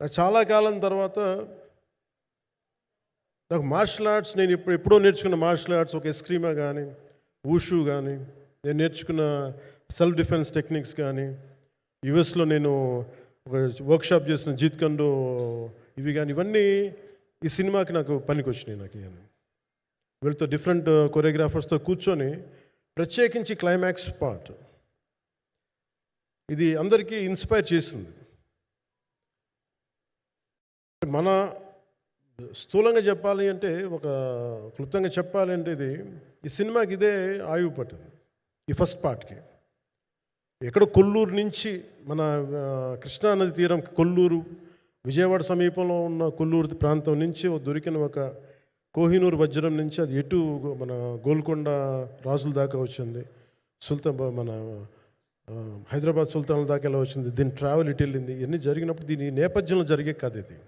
నాకు చాలా కాలం తర్వాత నాకు మార్షల్ ఆర్ట్స్ నేను ఇప్పుడు ఎప్పుడో నేర్చుకున్న మార్షల్ ఆర్ట్స్ ఒక ఎస్క్రీమా కానీ ఊషు కానీ నేను నేర్చుకున్న సెల్ఫ్ డిఫెన్స్ టెక్నిక్స్ కానీ యుఎస్లో నేను ఒక వర్క్షాప్ చేసిన జీత్ కండో ఇవి కానీ ఇవన్నీ ఈ సినిమాకి నాకు పనికి వచ్చినాయి నాకు ఇవన్నీ వీళ్ళతో డిఫరెంట్ కొరియోగ్రాఫర్స్తో కూర్చొని ప్రత్యేకించి క్లైమాక్స్ పార్ట్. ఇది అందరికీ ఇన్స్పైర్ చేసింది. మన స్థూలంగా చెప్పాలి అంటే ఒక క్లుప్తంగా చెప్పాలి అంటే ఇది ఈ సినిమాకి ఇదే ఆయువు పట్టింది. ఈ ఫస్ట్ పార్ట్కి. ఎక్కడో కొల్లూరు నుంచి మన కృష్ణా కృష్ణానది తీరం కొల్లూరు విజయవాడ సమీపంలో ఉన్న కొల్లూరు ప్రాంతం నుంచి దొరికిన ఒక కోహినూరు వజ్రం నుంచి అది ఎటు మన గోల్కొండ రాజుల దాకా వచ్చింది. సుల్తాన్ బ- మన హైదరాబాద్ సుల్తాన్ల దాకా ఎలా వచ్చింది దీని ట్రావెల్ ఇటు వెళ్ళింది ఇవన్నీ జరిగినప్పుడు దీని నేపథ్యంలో జరిగే కథ ఇది.